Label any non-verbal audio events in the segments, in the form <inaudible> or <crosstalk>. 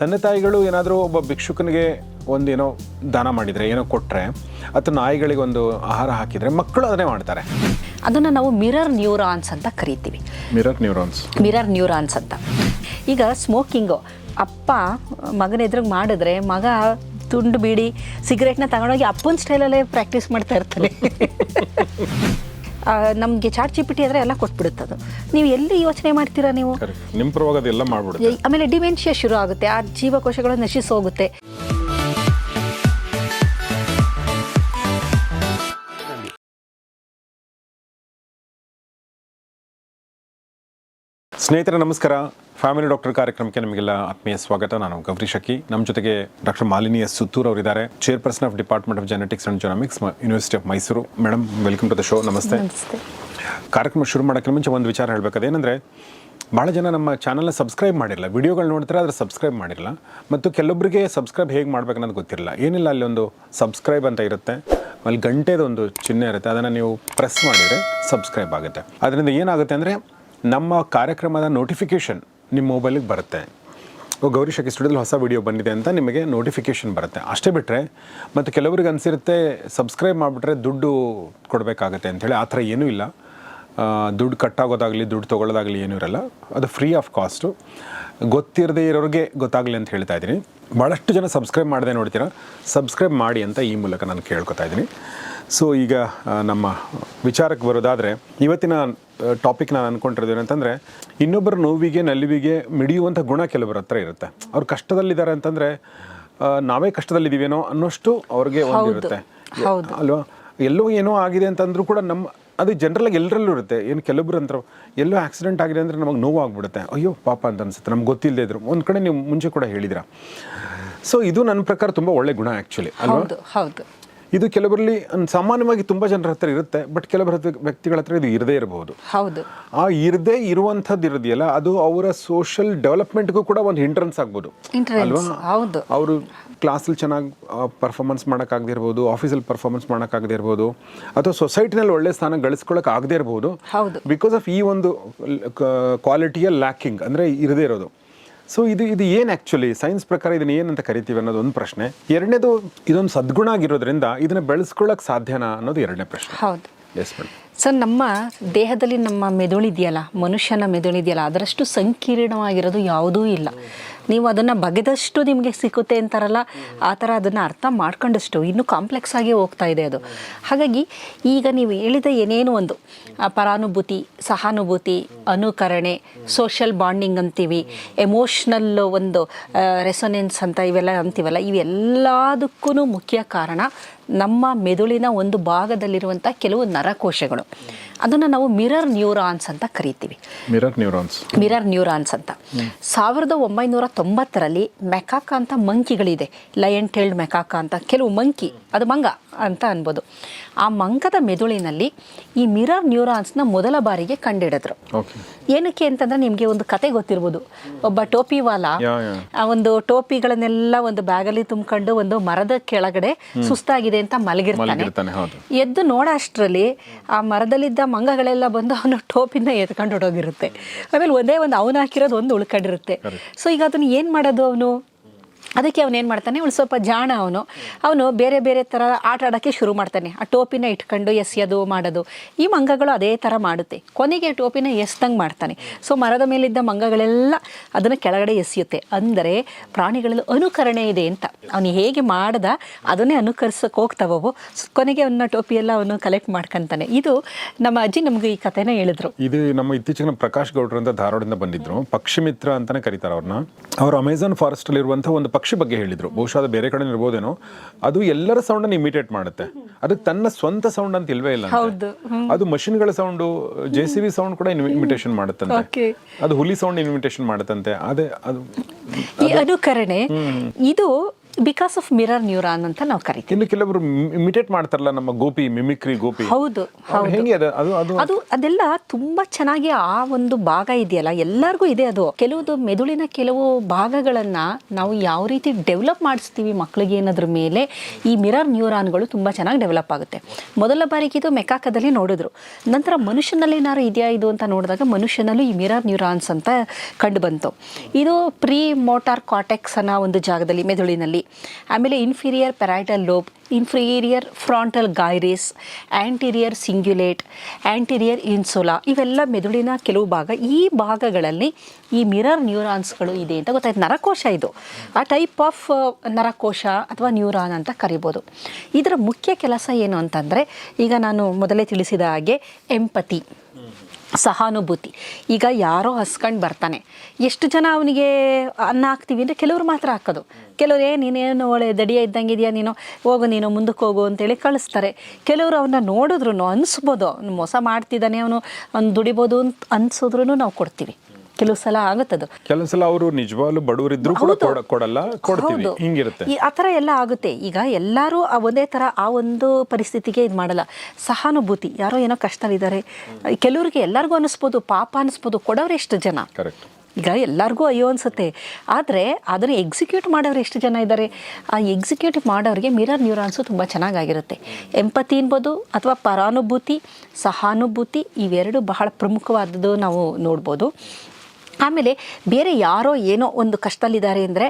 ತಂದೆ ತಾಯಿಗಳು ಏನಾದರೂ ಒಬ್ಬ ಭಿಕ್ಷುಕನಿಗೆ ಒಂದೇನೋ ದಾನ ಮಾಡಿದರೆ ಏನೋ ಕೊಟ್ಟರೆ ಅಥವಾ ನಾಯಿಗಳಿಗೆ ಒಂದು ಆಹಾರ ಹಾಕಿದರೆ ಮಕ್ಕಳು ಅದನ್ನೇ ಮಾಡ್ತಾರೆ. ಅದನ್ನು ನಾವು ಮಿರರ್ ನ್ಯೂರಾನ್ಸ್ ಅಂತ ಕರಿತೀವಿ. Mirror neurons. ಮಿರರ್ ನ್ಯೂರಾನ್ಸ್ ಅಂತ. ಈಗ ಸ್ಮೋಕಿಂಗು. ಅಪ್ಪ ಮಗನ ಎದುರಿಗೆ ಮಾಡಿದ್ರೆ ಮಗ ತುಂಡು ಬೀಡಿ ಸಿಗರೇಟ್ನ ತಗೊಂಡೋಗಿ ಅಪ್ಪನ ಸ್ಟೈಲಲ್ಲೇ ಪ್ರಾಕ್ಟೀಸ್ ಮಾಡ್ತಾ ಇರ್ತಾನೆ. <laughs> ನಮಗೆ ಚಾಟ್ ಚಿಪಿಟಿ ಆದರೆ ಎಲ್ಲ ಕೊಟ್ಬಿಡುತ್ತೆ ಅದು. ನೀವು ಎಲ್ಲಿ ಯೋಚನೆ ಮಾಡ್ತೀರಾ ನೀವು? ನಿಮ್ಮ ಆಮೇಲೆ ಡಿಮೆನ್ಷಿಯಾ ಶುರು ಆಗುತ್ತೆ. ಆ ಜೀವಕೋಶಗಳು ನಶಿಸಿ ಸ್ನೇಹಿತರೆ ನಮಸ್ಕಾರ. ಫ್ಯಾಮಿಲಿ ಡಾಕ್ಟರ್ ಕಾರ್ಯಕ್ರಮಕ್ಕೆ ನಿಮಗೆಲ್ಲ ಆತ್ಮೀಯ ಸ್ವಾಗತ. ನಾನು ಗೌರಿ ಶಕಿ. ನಮ್ಮ ಜೊತೆಗೆ ಡಾಕ್ಟರ್ ಮಾಲಿನಿ ಎಸ್ ಸುತ್ತೂರ್ ಅವರಿದ್ದಾರೆ. Chairperson of department of genetics and genomics university of Mysuru madam welcome to the show ನಮಸ್ತೆ. ಕಾರ್ಯಕ್ರಮ ಶುರು ಮಾಡೋಕ್ಕೆ ಮುಂಚೆ ಒಂದು ವಿಚಾರ ಹೇಳಬೇಕು ಏನಂದರೆ ಭಾಳ ಜನ ನಮ್ಮ ಚಾನಲ್ನ ಸಬ್ಸ್ಕ್ರೈಬ್ ಮಾಡಿರಲ್ಲ ವಿಡಿಯೋಗಳು ನೋಡ್ತಾರೆ ಆದರೆ ಸಬ್ಸ್ಕ್ರೈಬ್ ಮಾಡಿರಲ್ಲ ಮತ್ತು ಕೆಲವೊಬ್ಬರಿಗೆ ಸಬ್ಸ್ಕ್ರೈಬ್ ಹೇಗೆ ಮಾಡ್ಬೇಕು ಅನ್ನೋದು ಗೊತ್ತಿರಲ್ಲ. ಏನಿಲ್ಲ ಅಲ್ಲಿ ಒಂದು ಸಬ್ಸ್ಕ್ರೈಬ್ ಅಂತ ಇರುತ್ತೆ. ಅಲ್ಲಿ ಗಂಟೆದು ಒಂದು ಚಿಹ್ನೆ ಇರುತ್ತೆ. ಅದನ್ನು ನೀವು ಪ್ರೆಸ್ ಮಾಡಿದರೆ ಸಬ್ಸ್ಕ್ರೈಬ್ ಆಗುತ್ತೆ. ಅದರಿಂದ ಏನಾಗುತ್ತೆ ಅಂದರೆ ನಮ್ಮ ಕಾರ್ಯಕ್ರಮದ ನೋಟಿಫಿಕೇಷನ್ ನಿಮ್ಮ ಮೊಬೈಲಿಗೆ ಬರುತ್ತೆ. ಓ, ಗೌರಿ ಶಕಿ ಸ್ಟುಡಿಯೋದಲ್ಲಿ ಹೊಸ ವಿಡಿಯೋ ಬಂದಿದೆ ಅಂತ ನಿಮಗೆ ನೋಟಿಫಿಕೇಷನ್ ಬರುತ್ತೆ. ಅಷ್ಟೇ ಬಿಟ್ಟರೆ ಮತ್ತು ಕೆಲವರಿಗೆ ಅನಿಸಿರುತ್ತೆ ಸಬ್ಸ್ಕ್ರೈಬ್ ಮಾಡಿಬಿಟ್ರೆ ದುಡ್ಡು ಕೊಡಬೇಕಾಗತ್ತೆ ಅಂಥೇಳಿ. ಆ ಥರ ಏನೂ ಇಲ್ಲ. ದುಡ್ಡು ಕಟ್ಟಾಗೋದಾಗಲಿ, ದುಡ್ಡು ತೊಗೊಳ್ಳೋದಾಗಲಿ ಏನೂ ಇರಲ್ಲ. ಅದು ಫ್ರೀ ಆಫ್ ಕಾಸ್ಟು ಗೊತ್ತಿರದೇ ಇರೋರಿಗೆ ಗೊತ್ತಾಗಲಿ ಅಂತ ಹೇಳ್ತಾ ಇದ್ದೀನಿ. ಭಾಳಷ್ಟು ಜನ ಸಬ್ಸ್ಕ್ರೈಬ್ ಮಾಡದೆ ನೋಡ್ತೀರಾ? ಸಬ್ಸ್ಕ್ರೈಬ್ ಮಾಡಿ ಅಂತ ಈ ಮೂಲಕ ನಾನು ಕೇಳ್ಕೊತಾ ಇದ್ದೀನಿ. ಸೊ ಈಗ ನಮ್ಮ ವಿಚಾರಕ್ಕೆ ಬರೋದಾದರೆ ಇವತ್ತಿನ ಟಾಪಿಕ್ ನಾನು ಅಂದ್ಕೊಂಡಿರೋದು ಏನಂತಂದರೆ ಇನ್ನೊಬ್ಬರ ನೋವಿಗೆ ನಲಿವಿಗೆ ಮಿಡಿಯುವಂಥ ಗುಣ ಕೆಲವರ ಹತ್ರ ಇರುತ್ತೆ. ಅವ್ರು ಕಷ್ಟದಲ್ಲಿದ್ದಾರೆ ಅಂತಂದರೆ ನಾವೇ ಕಷ್ಟದಲ್ಲಿದ್ದೀವೇನೋ ಅನ್ನೋಷ್ಟು ಅವ್ರಿಗೆ ಒಂದಿರುತ್ತೆ. ಅಲ್ವಾ? ಎಲ್ಲೋ ಏನೋ ಆಗಿದೆ ಅಂತಂದ್ರೂ ಕೂಡ ನಮ್ಮ ಅದು ಜನರಲಾಗಿ ಎಲ್ಲರಲ್ಲೂ ಇರುತ್ತೆ. ಏನು ಕೆಲವೊಬ್ರು ಅಂತ ಎಲ್ಲೋ ಆಕ್ಸಿಡೆಂಟ್ ಆಗಿದೆ ಅಂದರೆ ನಮಗೆ ನೋವು ಆಗ್ಬಿಡುತ್ತೆ ಅಯ್ಯೋ ಪಾಪ ಅಂತ ಅನ್ಸುತ್ತೆ ನಮ್ಗೆ ಗೊತ್ತಿಲ್ಲದೆ ಇದ್ರು. ಒಂದು ಕಡೆ ನೀವು ಮುಂಚೆ ಕೂಡ ಹೇಳಿದಿರ ಸೊ ಇದು ನನ್ನ ಪ್ರಕಾರ ತುಂಬ ಒಳ್ಳೆ ಗುಣ ಆ್ಯಕ್ಚುಲಿ ಅಲ್ವಾ? ಹೌದು. ಇದು ಕೆಲವರಲ್ಲಿ ಸಾಮಾನ್ಯವಾಗಿ ತುಂಬ ಜನರ ಹತ್ರ ಇರುತ್ತೆ ಬಟ್ ಕೆಲವರ ಹತ್ರ ವ್ಯಕ್ತಿಗಳ ಹತ್ರ ಇದು ಇರದೇ ಇರಬಹುದು. ಹೌದು. ಆ ಇರದೇ ಇರುವಂಥದ್ದು ಇರೋದಿಲ್ಲ ಅದು ಅವರ ಸೋಷಿಯಲ್ ಡೆವಲಪ್ಮೆಂಟ್ಗೂ ಕೂಡ ಒಂದು ಹಿಂಟ್ರೆನ್ಸ್ ಆಗ್ಬೋದು. ಅಲ್ವಾ? ಹೌದು. ಅವರು ಕ್ಲಾಸಲ್ಲಿ ಚೆನ್ನಾಗಿ ಪರ್ಫಾರ್ಮೆನ್ಸ್ ಮಾಡೋಕ್ಕಾಗದೇ ಆಫೀಸಲ್ಲಿ ಪರ್ಫಾರ್ಮೆನ್ಸ್ ಮಾಡೋಕ್ಕಾಗದೇ ಇರ್ಬೋದು ಅಥವಾ ಸೊಸೈಟಿನಲ್ಲಿ ಒಳ್ಳೆ ಸ್ಥಾನ ಗಳಿಸ್ಕೊಳ್ಳೋಕೆ ಆಗದೇ ಇರ್ಬೋದು ಹೌದು. ಬಿಕಾಸ್ ಆಫ್ ಈ ಒಂದು ಕ್ವಾಲಿಟಿಯ ಲ್ಯಾಕಿಂಗ್ ಅಂದರೆ ಇರದೇ ಇರೋದು. ಸೊ ಇದು ಇದು ಏನು ಆ್ಯಕ್ಚುಲಿ ಸೈನ್ಸ್ ಪ್ರಕಾರ ಇದನ್ನ ಏನಂತ ಕರಿತೀವಿ ಅನ್ನೋದು ಒಂದು ಪ್ರಶ್ನೆ. ಎರಡನೇದು ಇದೊಂದು ಸದ್ಗುಣ ಆಗಿರೋದ್ರಿಂದ ಇದನ್ನು ಬೆಳೆಸ್ಕೊಳ್ಳೋಕೆ ಸಾಧ್ಯನಾ ಅನ್ನೋದು ಎರಡನೇ ಪ್ರಶ್ನೆ. ಹೌದು. ಎಸ್ ಮೇಡಮ್ ಸೊ ನಮ್ಮ ದೇಹದಲ್ಲಿ ನಮ್ಮ ಮೆದುಳಿದೆಯಲ್ಲ ಮನುಷ್ಯನ ಮೆದುಳಿದೆಯಲ್ಲ ಅದರಷ್ಟು ಸಂಕೀರ್ಣವಾಗಿರೋದು ಯಾವುದೂ ಇಲ್ಲ. ನೀವು ಅದನ್ನು ಬಗೆದಷ್ಟು ನಿಮಗೆ ಸಿಕ್ಕುತ್ತೆ ಅಂತಾರಲ್ಲ ಆ ಥರ ಅದನ್ನು ಅರ್ಥ ಮಾಡ್ಕೊಂಡಷ್ಟು ಇನ್ನೂ ಕಾಂಪ್ಲೆಕ್ಸ್ ಆಗಿ ಹೋಗ್ತಾ ಇದೆ ಅದು. ಹಾಗಾಗಿ ಈಗ ನೀವು ಹೇಳಿದ ಏನೇನು ಒಂದು ಪರಾನುಭೂತಿ ಸಹಾನುಭೂತಿ ಅನುಕರಣೆ ಸೋಷಿಯಲ್ ಬಾಂಡಿಂಗ್ ಅಂತೀವಿ ಎಮೋಷ್ನಲ್ ಒಂದು ರೆಸೊನೆನ್ಸ್ ಅಂತ ಇವೆಲ್ಲ ಅಂತೀವಲ್ಲ ಇವೆಲ್ಲದಕ್ಕೂ ಮುಖ್ಯ ಕಾರಣ ನಮ್ಮ ಮೆದುಳಿನ ಒಂದು ಭಾಗದಲ್ಲಿರುವಂಥ ಕೆಲವು ನರಕೋಶಗಳು. ಅದನ್ನು ನಾವು ಮಿರರ್ ನ್ಯೂರಾನ್ಸ್ ಅಂತ ಕರಿತೀವಿ. Mirror neurons. ಮಿರರ್ ನ್ಯೂರಾನ್ಸ್ ಅಂತ. ಸಾವಿರದ ಒಂಬೈನೂರ ತೊಂಬತ್ತರಲ್ಲಿ ಮೆಕಾಕ ಅಂತ ಮಂಕಿಗಳಿದೆ. ಲಯನ್ ಟೇಲ್ಡ್ ಮೆಕಾಕ ಅಂತ ಕೆಲವು ಮಂಕಿ ಅದು ಮಂಗ. ಅಂತ ಅನ್ಬೋದು. ಆ ಮಂಕದ ಮೆದುಳಿನಲ್ಲಿ ಈ ಮಿರರ್ ನ್ಯೂರಾನ್ಸ್ನ ಮೊದಲ ಬಾರಿಗೆ ಕಂಡಿಡಿದ್ರು. ಏನಕ್ಕೆ ಅಂತಂದ್ರೆ ನಿಮಗೆ ಒಂದು ಕತೆ ಗೊತ್ತಿರ್ಬೋದು. ಒಬ್ಬ ಟೋಪಿವಾಲ ಯಾ ಯಾ ಆ ಒಂದು ಟೋಪಿಗಳನ್ನೆಲ್ಲ ಒಂದು ಬ್ಯಾಗಲ್ಲಿ ತುಂಬಿಕೊಂಡು ಒಂದು ಮರದ ಕೆಳಗಡೆ ಸುಸ್ತಾಗಿದೆ ಅಂತ ಮಲಗಿರ್ತಾನೆ. ಎದ್ದು ನೋಡೋ ಅಷ್ಟರಲ್ಲಿ ಆ ಮರದಲ್ಲಿದ್ದ ಮಂಗಗಳೆಲ್ಲ ಬಂದು ಅವನು ಟೋಪಿನ ಎತ್ಕೊಂಡು ಹೊಡೋಗಿರುತ್ತೆ ಆಮೇಲೆ ಒಂದೇ ಒಂದು ಅವನು ಹಾಕಿರೋದು ಒಂದು ಉಳ್ಕೊಂಡಿರುತ್ತೆ. ಸೊ ಈಗ ಅದನ್ನ ಏನು ಮಾಡೋದು ಅವನು? ಅದಕ್ಕೆ ಅವನೇನು ಮಾಡ್ತಾನೆ? ಅವನು ಸ್ವಲ್ಪ ಜಾಣ ಅವನು. ಅವನು ಬೇರೆ ಬೇರೆ ಥರ ಆಟ ಆಡೋಕ್ಕೆ ಶುರು ಮಾಡ್ತಾನೆ. ಆ ಟೋಪಿನ ಇಟ್ಕೊಂಡು ಎಸೆಯೋದು, ಮಾಡೋದು. ಈ ಮಂಗಗಳು ಅದೇ ಥರ ಮಾಡುತ್ತೆ. ಕೊನೆಗೆ ಟೋಪಿನ ಎಸ್ದಂಗೆ ಮಾಡ್ತಾನೆ. ಸೊ ಮರದ ಮೇಲಿದ್ದ ಮಂಗಗಳೆಲ್ಲ ಅದನ್ನು ಕೆಳಗಡೆ ಎಸೆಯುತ್ತೆ. ಅಂದರೆ ಪ್ರಾಣಿಗಳಲ್ಲಿ ಅನುಕರಣೆ ಇದೆ ಅಂತ. ಅವನು ಹೇಗೆ ಮಾಡ್ದ ಅದನ್ನೇ ಅನುಕರಿಸಕ್ಕೆ ಹೋಗ್ತಾವವು ಕೊನೆಗೆ ಅವನ ಟೋಪಿಯೆಲ್ಲ ಅವನು ಕಲೆಕ್ಟ್ ಮಾಡ್ಕೊಂತಾನೆ. ಇದು ನಮ್ಮ ಅಜ್ಜಿ ನಮಗೆ ಈ ಕಥೆನ ಹೇಳಿದ್ರು. ಇದು ನಮ್ಮ ಇತ್ತೀಚಿನ ಪ್ರಕಾಶ್ ಗೌಡ್ರು ಅಂತ ಧಾರವಾಡದಿಂದ ಬಂದಿದ್ರು. ಪಕ್ಷಿ ಮಿತ್ರ ಅಂತಾನೆ ಕರೀತಾರೆ ಅವ್ರನ್ನ ಅವರು ಅಮೆಝಾನ್ ಫಾರೆಸ್ಟ್ ಅಲ್ಲಿ ಇರುವಂತಹ ಒಂದು ಪಕ್ಷಿ ಬಗ್ಗೆ ಹೇಳಿದ್ರು. ಬಹುಶಃ ಅದು ಬೇರೆ ಕಡೆ ಇರ್ಬೋದೇನೋ. ಅದು ಎಲ್ಲರ ಸೌಂಡ್ ಅನ್ನು ಇಮಿಟೇಟ್ ಮಾಡುತ್ತೆ. ಅದು ತನ್ನ ಸ್ವಂತ ಸೌಂಡ್ ಅಂತ ಇಲ್ವೇ ಇಲ್ಲ. ಅದು ಮಷಿನ್ಗಳ sound J C B sound ಕೂಡ ಇಮಿಟೇಷನ್ ಮಾಡುತ್ತಂತೆ. ಅದು ಹುಲಿ ಸೌಂಡ್ ಇಮಿಟೇಷನ್ ಮಾಡುತ್ತಂತೆ. ಅದೇ ಅದು ಅನುಕರಣೆ ಇದು ಬಿಕಾಸ್ ಆಫ್ ಮಿರರ್ ನ್ಯೂರಾನ್ ಅಂತ ನಾವು ಕರಿತೀವಿ. ಇನ್ನು ಕೆಲವರು ಇಮಿಟೇಟ್ ಮಾಡ್ತಾರಲ್ಲ ನಮ್ಮ ಗೋಪಿ ಮಿಮಿಕ್ರಿ ಗೋಪಿ. ಹೌದು ಹೌದು. ಅದು ಅದು ಅದು? ಅದು ಅದೆಲ್ಲ ತುಂಬಾ ಚೆನ್ನಾಗಿ ಆ ಒಂದು ಭಾಗ ಇದೆಯಲ್ಲ ಎಲ್ಲರಿಗೂ ಇದೆ ಅದು. ಕೆಲವೊಂದು ಮೆದುಳಿನ ಕೆಲವು ಭಾಗಗಳನ್ನ ನಾವು ಯಾವ ರೀತಿ ಡೆವಲಪ್ ಮಾಡಿಸ್ತೀವಿ ಮಕ್ಕಳಿಗೆ ಏನಾದ್ರ ಮೇಲೆ ಈ ಮಿರರ್ ನ್ಯೂರಾನ್ಗಳು ತುಂಬಾ ಚೆನ್ನಾಗಿ ಡೆವಲಪ್ ಆಗುತ್ತೆ. ಮೊದಲ ಬಾರಿಗೆ ಇದು ಮೆಕಾಕದಲ್ಲಿ ನೋಡಿದ್ರು. ನಂತರ ಮನುಷ್ಯನಲ್ಲಿ ಏನಾದ್ರು ಇದೆಯಾ ಇದು ಅಂತ ನೋಡಿದಾಗ ಮನುಷ್ಯನಲ್ಲೂ ಈ ಮಿರರ್ ನ್ಯೂರಾನ್ಸ್ ಅಂತ ಕಂಡು ಬಂತು. ಇದು ಪ್ರೀ ಮೋಟಾರ್ ಕಾಟೆಕ್ಸ್ ಅನ್ನೋ ಒಂದು ಜಾಗದಲ್ಲಿ ಮೆದುಳಿನಲ್ಲಿ. ಆಮೇಲೆ inferior parietal lobe inferior frontal gyrus anterior cingulate anterior insula ಇವೆಲ್ಲ ಮೆದುಳಿನ ಕೆಲವು ಭಾಗ. ಈ ಭಾಗಗಳಲ್ಲಿ ಈ ಮಿರರ್ ನ್ಯೂರಾನ್ಸ್ಗಳು ಇದೆ ಅಂತ ಗೊತ್ತಾಯ್ತು. ನರಕೋಶ ಇದು. ಆ ಟೈಪ್ ಆಫ್ ನರಕೋಶ ಅಥವಾ ನ್ಯೂರಾನ್ ಅಂತ ಕರಿಬೋದು. ಇದರ ಮುಖ್ಯ ಕೆಲಸ ಏನು ಅಂತಂದರೆ, ಈಗ ನಾನು ಮೊದಲೇ ತಿಳಿಸಿದ ಹಾಗೆ ಎಂಪತಿ ಸಹಾನುಭೂತಿ. ಈಗ ಯಾರೋ ಹಸ್ಕೊಂಡು ಬರ್ತಾನೆ. ಎಷ್ಟು ಜನ ಅವನಿಗೆ ಅನ್ನ ಹಾಕ್ತೀವಿ ಅಂದರೆ ಕೆಲವರು ಮಾತ್ರ ಹಾಕೋದು. ಕೆಲವರು, ಏ, ನೀನೇನು ಒಳ್ಳೆ ದಡಿಯ ಇದ್ದಂಗೆ ಇದೆಯಾ ನೀನು? ಹೋಗು, ನೀನು ಮುಂದಕ್ಕೆ ಹೋಗು, ಅಂತೇಳಿ ಕಳಿಸ್ತಾರೆ. ಕೆಲವರು ಅವನ್ನ ನೋಡಿದ್ರು ಅನಿಸ್ಬೋದು. ಅವ್ನು ಮೋಸ ಮಾಡ್ತಿದ್ದಾನೆ ಅವನು, ಅವ್ನು ದುಡಿಬೋದು ಅಂತ ಅನ್ಸಿದ್ರು ನಾವು ಕೊಡ್ತೀವಿ. ಕೆಲವು ಸಲ ಆಗುತ್ತದು. ಕೆಲವೊಂದ್ಸಲ ಅವರು ನಿಜವಾಗ್ಲೂ ಬಡವರಿದ್ರು ಕೂಡ ಕೊಡ- ಕೊಡಲ್ಲ ಕೊಡ್ತೀವಿ. ಹೌದು. ಹಿಂಗಿರುತ್ತೆ. ಈ ಆ ಥರ ಎಲ್ಲ ಆಗುತ್ತೆ. ಈಗ ಎಲ್ಲರೂ ಆ ಒಂದೇ ಥರ ಆ ಒಂದು ಪರಿಸ್ಥಿತಿಗೆ ಇದು ಮಾಡಲ್ಲ. ಸಹಾನುಭೂತಿ. ಯಾರೋ ಏನೋ ಕಷ್ಟದಲ್ಲಿದ್ದಾರೆ. ಕೆಲವರಿಗೆ ಎಲ್ಲರಿಗೂ ಅನಿಸ್ಬೋದು ಪಾಪ ಅನಿಸ್ಬೋದು ಕೊಡೋರು ಎಷ್ಟು ಜನ? ಕರೆಕ್ಟ್. ಈಗ ಎಲ್ಲರಿಗೂ ಅಯ್ಯೋ ಅನ್ಸುತ್ತೆ. ಆದರೆ ಅದನ್ನು ಎಕ್ಸಿಕ್ಯೂಟ್ ಮಾಡೋರು ಎಷ್ಟು ಜನ ಇದ್ದಾರೆ? ಆ ಎಕ್ಸಿಕ್ಯೂಟ್ ಮಾಡೋರಿಗೆ ಮಿರರ್ ನ್ಯೂರಾನ್ಸು ತುಂಬ ಚೆನ್ನಾಗಾಗಿರುತ್ತೆ. ಎಂಪತಿ ಅನ್ಬೋದು ಅಥವಾ ಪರಾನುಭೂತಿ ಸಹಾನುಭೂತಿ ಇವೆರಡು ಬಹಳ ಪ್ರಮುಖವಾದದ್ದು ನಾವು ನೋಡ್ಬೋದು. ಆಮೇಲೆ ಬೇರೆ ಯಾರೋ ಏನೋ ಒಂದು ಕಷ್ಟದಲ್ಲಿದ್ದಾರೆ ಅಂದರೆ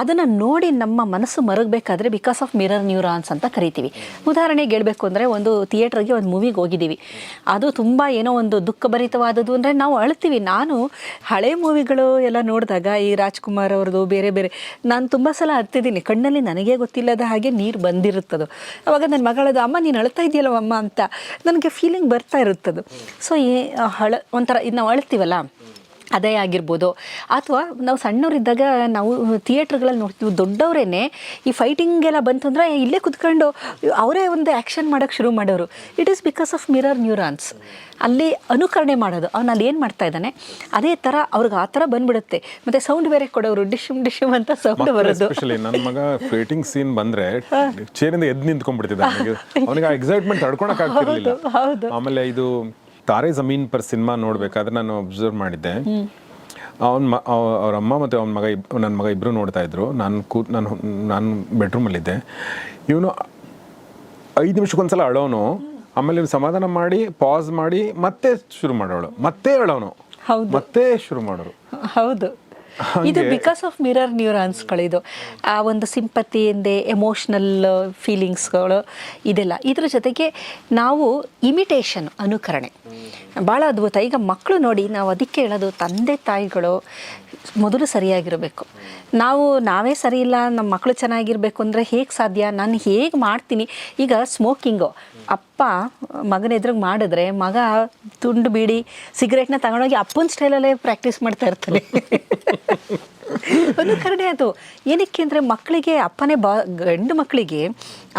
ಅದನ್ನು ನೋಡಿ ನಮ್ಮ ಮನಸ್ಸು ಮರಗಬೇಕಾದ್ರೆ ಬಿಕಾಸ್ ಆಫ್ ಮಿರರ್ ನ್ಯೂರಾನ್ಸ್ ಅಂತ ಕರಿತೀವಿ. ಉದಾಹರಣೆಗೆ ಹೇಳಬೇಕು ಅಂದರೆ ಒಂದು ಥಿಯೇಟ್ರಿಗೆ ಒಂದು ಮೂವಿಗೆ ಹೋಗಿದ್ದೀವಿ. ಅದು ತುಂಬ ಏನೋ ಒಂದು ದುಃಖಭರಿತವಾದದ್ದು ಅಂದರೆ ನಾವು ಅಳ್ತೀವಿ. ನಾನು ಹಳೆ ಮೂವಿಗಳು ಎಲ್ಲ ನೋಡಿದಾಗ ಈ ರಾಜ್ಕುಮಾರ್ ಅವ್ರದ್ದು ಬೇರೆ ಬೇರೆ, ನಾನು ತುಂಬ ಸಲ ಅರ್ತಿದ್ದೀನಿ ಕಣ್ಣಲ್ಲಿ ನನಗೆ ಗೊತ್ತಿಲ್ಲದ ಹಾಗೆ ನೀರು ಬಂದಿರುತ್ತದು. ಅವಾಗ ನನ್ನ ಮಗಳದು ಅಮ್ಮ, ನೀನು ಅಳ್ತಾ ಇದೆಯಲ್ಲ ಅಮ್ಮ? ಅಂತ ನನಗೆ ಫೀಲಿಂಗ್ ಬರ್ತಾ ಇರುತ್ತದು. ಸೊ ಈ ಹಳ, ಒಂಥರ ಇದು ನಾವು ಅಳ್ತೀವಲ್ಲ? ಅದೇ ಆಗಿರ್ಬೋದು. ಅಥವಾ ನಾವು ಸಣ್ಣವರಿದ್ದಾಗ ನಾವು ಥಿಯೇಟ್ರ್ಗಳಲ್ಲಿ ನೋಡ್ತೀವಿ ದೊಡ್ಡವರೇನೆ ಈ ಫೈಟಿಂಗ್ ಎಲ್ಲ ಬಂತು ಅಂದರೆ ಇಲ್ಲೇ ಕುತ್ಕೊಂಡು ಅವರೇ ಒಂದು ಆ್ಯಕ್ಷನ್ ಮಾಡೋಕ್ಕೆ ಶುರು ಮಾಡೋರು. It is because of mirror neurons ಅಲ್ಲಿ ಅನುಕರಣೆ ಮಾಡೋದು. ಅವ್ನು ಅಲ್ಲಿ ಏನು ಮಾಡ್ತಾ ಇದ್ದಾನೆ? ಅದೇ ಥರ ಅವ್ರಿಗೆ ಆ ಥರ ಬಂದ್ಬಿಡುತ್ತೆ. ಮತ್ತು ಸೌಂಡ್ ಬೇರೆ ಕೊಡೋರು ಡಿಶಮ್ ಡಿಶಮ್ ಅಂತ ಸೌಂಡ್ ಬರೋದು. ನನ್ನ ಮಗ ಫೈಟಿಂಗ್ ಸೀನ್ ಬಂದರೆ ಚೇರಿಂದ ಎದ್ದು ನಿಂತ್ಕೊಂಡ್ಬಿಡ್ತಿದ್ದ ಅವನಿಗೆ ಎಕ್ಸೈಟ್ಮೆಂಟ್ ತಡ್ಕೊಳಕ್ ಆಗ್ತಿರ್ಲಿಲ್ಲ. ಹೌದು. ಆಮೇಲೆ ಇದು ತಾರೆ ಜಮೀನ್ ಪರ್ ಸಿನಿಮಾ ನೋಡ್ಬೇಕಾದ್ರೆ ನಾನು ಅಬ್ಸರ್ವ್ ಮಾಡಿದ್ದೆ. ಅವನ ಅವ್ರ ಅಮ್ಮ ಮತ್ತು ಅವನ ಮಗ ಇಬ್ ನನ್ನ ಮಗ ಇಬ್ಬರು ನೋಡ್ತಾ ಇದ್ರು. ನಾನು ಕೂತ್ ನಾನು ನಾನು ಬೆಡ್ರೂಮಲ್ಲಿದ್ದೆ ಇವನು ಐದು ನಿಮಿಷಕ್ಕೊಂದ್ಸಲ ಅಳೋನು. ಆಮೇಲೆ ಇವ್ನು ಸಮಾಧಾನ ಮಾಡಿ ಪಾಸ್ ಮಾಡಿ ಮತ್ತೆ ಶುರು ಮಾಡೋಳು. ಮತ್ತೆ ಅಳೋನು. ಹೌದು. ಮತ್ತೆ ಶುರು ಮಾಡೋರು. ಹೌದು. ಇದು ಬಿಕಾಸ್ ಆಫ್ ಮಿರರ್ ನ್ಯೂರಾನ್ಸ್ಗಳಿದು ಆ ಒಂದು ಸಿಂಪತಿ ಎಂದೆ ಎಮೋಷ್ನಲ್ ಫೀಲಿಂಗ್ಸ್ಗಳು ಇದೆಲ್ಲ. ಇದ್ರ ಜೊತೆಗೆ ನಾವು ಇಮಿಟೇಷನ್ ಅನುಕರಣೆ. ಭಾಳ ಅದ್ಭುತ. ಈಗ ಮಕ್ಕಳು ನೋಡಿ, ನಾವು ಅದಕ್ಕೆ ಹೇಳೋದು ತಂದೆ ತಾಯಿಗಳು ಮೊದಲು ಸರಿಯಾಗಿರಬೇಕು. ನಾವು ನಾವೇ ಸರಿ ಇಲ್ಲ ನಮ್ಮ ಮಕ್ಕಳು ಚೆನ್ನಾಗಿರ್ಬೇಕು ಅಂದರೆ ಹೇಗೆ ಸಾಧ್ಯ? ನಾನು ಹೇಗೆ ಮಾಡ್ತೀನಿ? ಈಗ ಸ್ಮೋಕಿಂಗು. ಅಪ್ಪ ಮಗನ ಎದುರಿಗೆ ಮಾಡಿದ್ರೆ ಮಗ ತುಂಡು ಬೀಡಿ ಸಿಗರೇಟ್ನ ತಗೊಂಡೋಗಿ ಅಪ್ಪನ ಸ್ಟೈಲಲ್ಲೇ ಪ್ರಾಕ್ಟೀಸ್ ಮಾಡ್ತಾ ಇರ್ತಾನೆ. ಕಾರಣ ಅದು. ಏನಕ್ಕೆ ಅಂದರೆ ಮಕ್ಕಳಿಗೆ ಅಪ್ಪನೇ ಬಾ ಗಂಡು ಮಕ್ಕಳಿಗೆ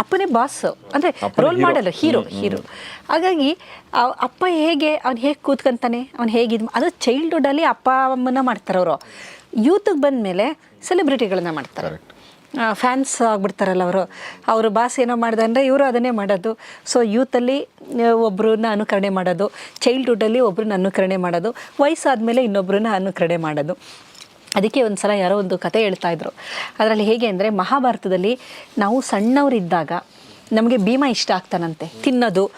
ಅಪ್ಪನೇ ಬಾಸ್. ಅಂದರೆ ರೋಲ್ ಮಾಡಲ್ಲ ಹೀರೋ. ಹೀರೋ ಹಾಗಾಗಿ ಅಪ್ಪ ಹೇಗೆ ಅವ್ನು ಹೇಗೆ ಕೂತ್ಕೊಂತಾನೆ? ಅವ್ನು ಹೇಗಿದ್ ಅದು ಚೈಲ್ಡ್ಹುಡ್ಡಲ್ಲಿ ಅಪ್ಪ ಅಮ್ಮನ ಮಾಡ್ತಾರೆ ಅವರು ಯೂತ್ಗೆ ಬಂದಮೇಲೆ ಸೆಲೆಬ್ರಿಟಿಗಳನ್ನ ಮಾಡ್ತಾರೆ. ಫ್ಯಾನ್ಸ್ ಆಗ್ಬಿಡ್ತಾರಲ್ಲ ಅವರು. ಅವರು ಬಾಸ್ ಏನೋ ಮಾಡ್ದೆ ಅಂದರೆ ಇವರು ಅದನ್ನೇ ಮಾಡೋದು. ಸೊ ಯೂತಲ್ಲಿ ಒಬ್ಬರನ್ನ ಅನುಕರಣೆ ಮಾಡೋದು. ಚೈಲ್ಡ್ಹುಡ್ಡಲ್ಲಿ ಒಬ್ಬರನ್ನ ಅನುಕರಣೆ ಮಾಡೋದು. ವಯಸ್ಸಾದಮೇಲೆ ಇನ್ನೊಬ್ಬರನ್ನ ಅನುಕರಣೆ ಮಾಡೋದು. ಅದಕ್ಕೆ ಒಂದು ಸಲ ಯಾರೋ ಒಂದು ಕತೆ ಹೇಳ್ತಾ ಇದ್ರು. ಅದರಲ್ಲಿ ಹೇಗೆ ಅಂದರೆ ಮಹಾಭಾರತದಲ್ಲಿ ನಾವು ಸಣ್ಣವರಿದ್ದಾಗ ನಮಗೆ ಭೀಮ ಇಷ್ಟ ಆಗ್ತಾನಂತೆ. ತಿನ್ನೋದು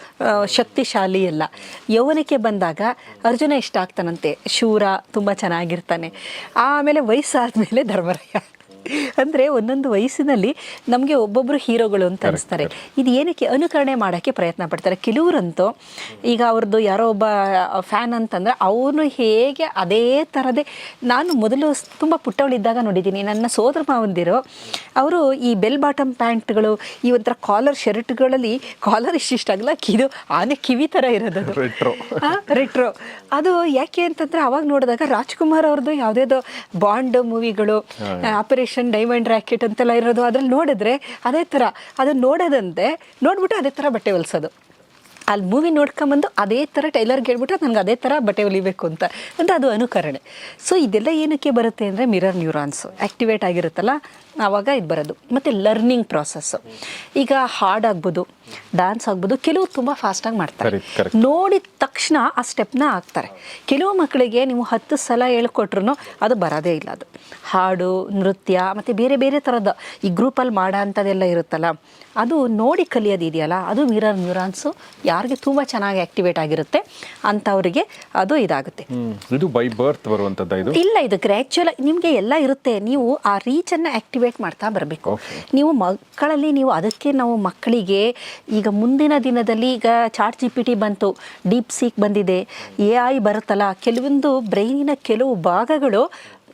ಶಕ್ತಿಶಾಲಿ ಎಲ್ಲ. ಯೌವನಕ್ಕೆ ಬಂದಾಗ ಅರ್ಜುನ ಇಷ್ಟ ಆಗ್ತಾನಂತೆ. ಶೂರ ತುಂಬ ಚೆನ್ನಾಗಿರ್ತಾನೆ. ಆಮೇಲೆ ವಯಸ್ಸಾದ ಮೇಲೆ ಧರ್ಮರಾಯ. ಅಂದರೆ ಒಂದೊಂದು ವಯಸ್ಸಿನಲ್ಲಿ ನಮಗೆ ಒಬ್ಬೊಬ್ಬರು ಹೀರೋಗಳು ಅಂತ ಅನಿಸ್ತಾರೆ. ಇದು ಏನಕ್ಕೆ ಅನುಕರಣೆ ಮಾಡೋಕ್ಕೆ ಪ್ರಯತ್ನ ಪಡ್ತಾರೆ? ಕೆಲವರಂತೂ ಈಗ ಅವ್ರದ್ದು ಯಾರೋ ಒಬ್ಬ ಫ್ಯಾನ್ ಅಂತಂದರೆ ಅವನು ಹೇಗೆ ಅದೇ ಥರದೇ ನಾನು ಮೊದಲು ತುಂಬ ಪುಟ್ಟವಳಿದ್ದಾಗ ನೋಡಿದ್ದೀನಿ. ನನ್ನ ಸೋದರ ಮಾವಂದಿರು ಅವರು ಈ ಬೆಲ್ ಬಾಟಮ್ ಪ್ಯಾಂಟ್ಗಳು ಈ ಒಂಥರ ಕಾಲರ್ ಶರ್ಟ್ಗಳಲ್ಲಿ ಕಾಲರ್ ಇಷ್ಟಿಷ್ಟಾಗಲ್ಲ ಕಿದು ಆನೆ ಕಿವಿ ಥರ ಇರೋದು. ರೆಟ್ರೋ ಅದು ಯಾಕೆ ಅಂತಂದ್ರೆ ಅವಾಗ ನೋಡಿದಾಗ ರಾಜ್ಕುಮಾರ್ ಅವ್ರದ್ದು ಯಾವುದೇದೋ ಬಾಂಡ್ ಮೂವಿಗಳು ಆಪರೇಷನ್ ಡೈಮಂಡ್ ರ್ಯಾಕೆಟ್ ಅಂತೆಲ್ಲ ಇರೋದು, ಅದ್ರಲ್ಲಿ ನೋಡಿದ್ರೆ ಅದೇ ಥರ. ಅದನ್ನು ನೋಡೋದಂತೆ, ನೋಡ್ಬಿಟ್ಟು ಅದೇ ಥರ ಬಟ್ಟೆ ಹೊಲ್ಸೋದು. ಅಲ್ಲಿ ಮೂವಿ ನೋಡ್ಕೊಂಬಂದು ಅದೇ ಥರ ಟೈಲರ್ಗೆ ಹೇಳ್ಬಿಟ್ರೆ ನನಗೆ ಅದೇ ಥರ ಬಟ್ಟೆ ಹೊಲಿಬೇಕು ಅಂತ. ಅಂದರೆ ಅದು ಅನುಕರಣೆ. ಸೊ ಇದೆಲ್ಲ ಏನಕ್ಕೆ ಬರುತ್ತೆ ಅಂದರೆ ಮಿರರ್ ನ್ಯೂರಾನ್ಸು ಆ್ಯಕ್ಟಿವೇಟ್ ಆಗಿರುತ್ತಲ್ಲ ಆವಾಗ ಇದು ಬರೋದು. ಮತ್ತು ಲರ್ನಿಂಗ್ ಪ್ರಾಸೆಸ್ಸು ಈಗ ಹಾಡ್ ಆಗ್ಬೋದು ಡ್ಯಾನ್ಸ್ ಆಗ್ಬೋದು ಕೆಲವು ತುಂಬ ಫಾಸ್ಟಾಗಿ ಮಾಡ್ತಾರೆ. ನೋಡಿದ ತಕ್ಷಣ ಆ ಸ್ಟೆಪ್ನ ಹಾಕ್ತಾರೆ. ಕೆಲವು ಮಕ್ಕಳಿಗೆ ನೀವು ಹತ್ತು ಸಲ ಹೇಳ್ಕೊಟ್ರು ಅದು ಬರೋದೇ ಇಲ್ಲ ಅದು. ಹಾಡು ನೃತ್ಯ ಮತ್ತು ಬೇರೆ ಬೇರೆ ಥರದ ಈ ಗ್ರೂಪಲ್ಲಿ ಮಾಡೋ ಅಂಥದ್ದೆಲ್ಲ ಇರುತ್ತಲ್ಲ ಅದು ನೋಡಿ ಕಲಿಯೋದಿದೆಯಲ್ಲ ಅದು ಮಿರರ್ ನ್ಯೂರಾನ್ಸು ಯಾರಿಗೆ ತುಂಬ ಚೆನ್ನಾಗಿ ಆ್ಯಕ್ಟಿವೇಟ್ ಆಗಿರುತ್ತೆ ಅಂಥವ್ರಿಗೆ ಅದು ಇದಾಗುತ್ತೆ. ಇದು ಬೈ ಬರ್ತ್ ಬರುವಂಥದ್ದು ಇದು? ಇಲ್ಲ ಇದು ಗ್ರ್ಯಾಚುಯಲ್ ನಿಮಗೆ ಎಲ್ಲ ಇರುತ್ತೆ ನೀವು ಆ ರೀಚನ್ನು ಆ್ಯಕ್ಟಿವೇಟ್ ಮಾಡ್ತಾ ಬರಬೇಕು. ನೀವು ಮಕ್ಕಳಲ್ಲಿ ನೀವು ಅದಕ್ಕೆ ನಾವು ಮಕ್ಕಳಿಗೆ ಈಗ ಮುಂದಿನ ದಿನದಲ್ಲಿ ಈಗ ಚಾಟ್ ಜಿ ಪಿ ಟಿ ಬಂತು ಡೀಪ್ ಸೀಕ್ ಬಂದಿದೆ ಎ ಐ ಬರುತ್ತಲ್ಲ ಕೆಲವೊಂದು ಬ್ರೈನಿನ ಕೆಲವು ಭಾಗಗಳು